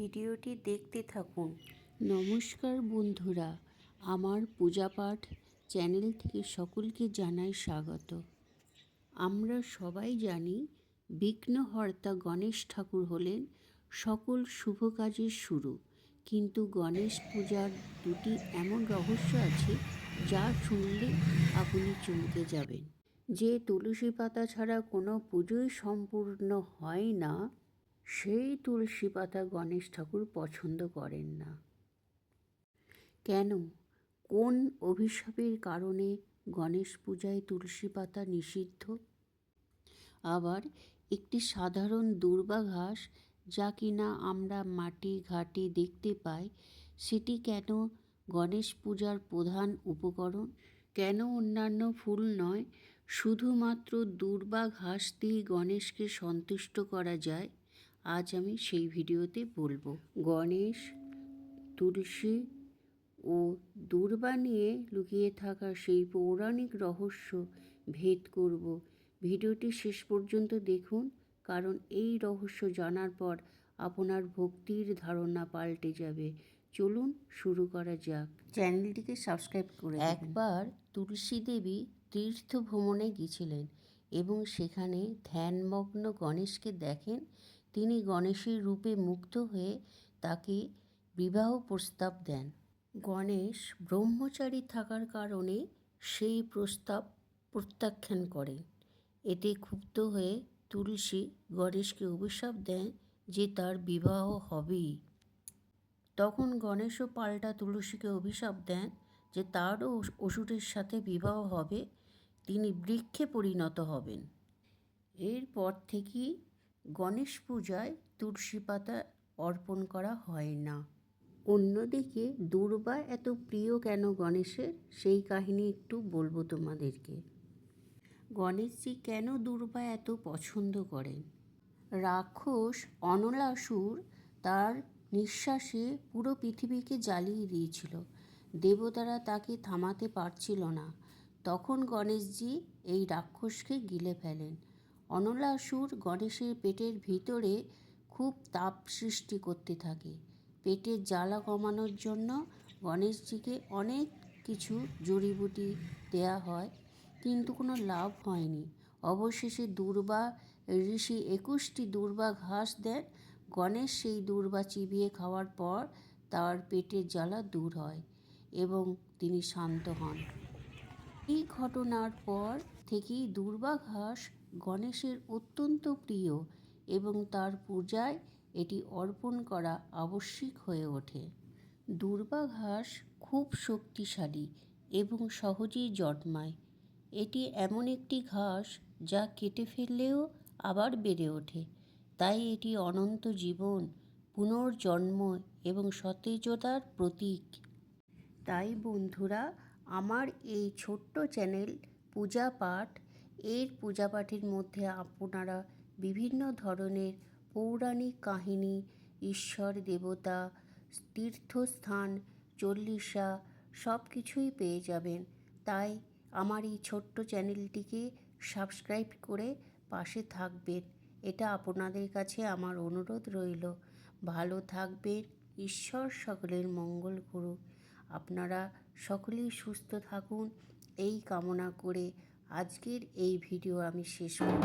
ভিডিওটি দেখতে থাকুন। নমস্কার বন্ধুরা, আমার পূজাপাঠ চ্যানেল থেকে সকলকে জানাই স্বাগত। আমরা সবাই জানি বিঘ্নহর্তা গণেশ ঠাকুর হলেন সকল শুভ কাজের শুরু। কিন্তু গণেশ পূজার দুটি এমন রহস্য আছে যা শুনলে আপনি চমকে যাবেন। যে তুলসী পাতা ছাড়া কোনো পুজোই সম্পূর্ণ হয় না সেই তুলসী পাতা গণেশ ঠাকুর পছন্দ করেন না। কেন? কোন অভিশাপের কারণে গণেশ পূজায় তুলসী পাতা নিষিদ্ধ? আবার একটি সাধারণ দুর্বা ঘাস যা কিনা আমরা মাটি ঘাটে দেখতে পাই, সেটি কেন গণেশ পূজার প্রধান উপকরণ? কেন অন্যান্য ফুল নয়, শুধুমাত্র দুর্বা ঘাস দিয়ে গণেশকে সন্তুষ্ট করা যায়? আজ আমি সেই ভিডিওতে বলব। গণেশ তুলসী ও দুর্বা নিয়ে লুকিয়ে থাকা সেই পৌরাণিক রহস্য ভেদ করব। ভিডিওটি শেষ পর্যন্ত দেখুন কারণ এই রহস্য জানার পর আপনার ভক্তির ধারণা পাল্টে যাবে। চলুন শুরু করা যাক। চ্যানেলটিকে সাবস্ক্রাইব করে একবার তুলসী দেবী তীর্থ ভ্রমণে গিয়েছিলেন এবং সেখানে ধ্যানমগ্ন গণেশকে দেখেন তিনি গণেশের রূপে মুগ্ধ হয়ে তাকে বিবাহ প্রস্তাব দেন। গণেশ ব্রহ্মচারী থাকার কারণে সেই প্রস্তাব প্রত্যাখ্যান করেন। এতে ক্ষুব্ধ হয়ে তুলসী গণেশকে অভিশাপ দেন যে তার বিবাহ হবেই। তখন গণেশও পাল্টা তুলসীকে অভিশাপ দেন যে তারও অসুরের সাথে বিবাহ হবে, তিনি বৃক্ষে পরিণত হবেন। এরপর থেকেই গণেশ পূজায় তুলসী পাতা অর্পণ করা হয় না। অন্যদিকে দুর্বা এত প্রিয় কেন গণেশের? সেই কাহিনী একটু বলব তোমাদেরকে। গণেশজি কেন দুর্বা এত পছন্দ করেন? রাক্ষস অনলাসুর তার নিঃশ্বাসে পুরো পৃথিবীকে জ্বালিয়ে দিয়েছিল। দেবতারা তাকে থামাতে পারছিল না। তখন গণেশজি এই রাক্ষসকে গিলে ফেলেন। অনলাসুর গণেশের পেটের ভিতরে খুব তাপ সৃষ্টি করতে থাকে। পেটের জ্বালা কমানোর জন্য গণেশজিকে অনেক কিছু জড়িবুটি দেয়া হয়, কিন্তু কোনো লাভ হয়নি। অবশেষে দুর্বা ঋষি একুশটি দুর্বা ঘাস দেন। গণেশ সেই দুর্বা চিবিয়ে খাওয়ার পর তার পেটের জ্বালা দূর হয় এবং তিনি শান্ত হন। এই ঘটনার পর থেকেই দুর্বা ঘাস গণেশের অত্যন্ত প্রিয় এবং তার পূজায় এটি অর্পণ করা আবশ্যিক হয়ে ওঠে। দুর্বা ঘাস খুব শক্তিশালী এবং সহজেই জন্মায়। এটি এমন একটি ঘাস যা কেটে ফেললেও আবার বেড়ে ওঠে। তাই এটি অনন্ত জীবন, পুনর্জন্ম এবং সতেজতার প্রতীক। তাই বন্ধুরা, আমার এই ছোট্ট চ্যানেল পূজা পাঠ এর পূজা পাঠের মধ্যে আপনারা বিভিন্ন ধরনের পৌরাণিক কাহিনী, ঈশ্বর দেবতা, তীর্থস্থান, চল্লিশা সব কিছুই পেয়ে যাবেন। তাই আমার এই ছোট্ট চ্যানেলটিকে সাবস্ক্রাইব করে পাশে থাকবেন। এটা আপনাদের কাছে আমার অনুরোধ রইল। ভালো থাকবেন, ঈশ্বর সকলের মঙ্গল করুক। আপনারা সকলেই সুস্থ থাকুন। এই কামনা করে আজকের এই ভিডিও আমি শেষ করব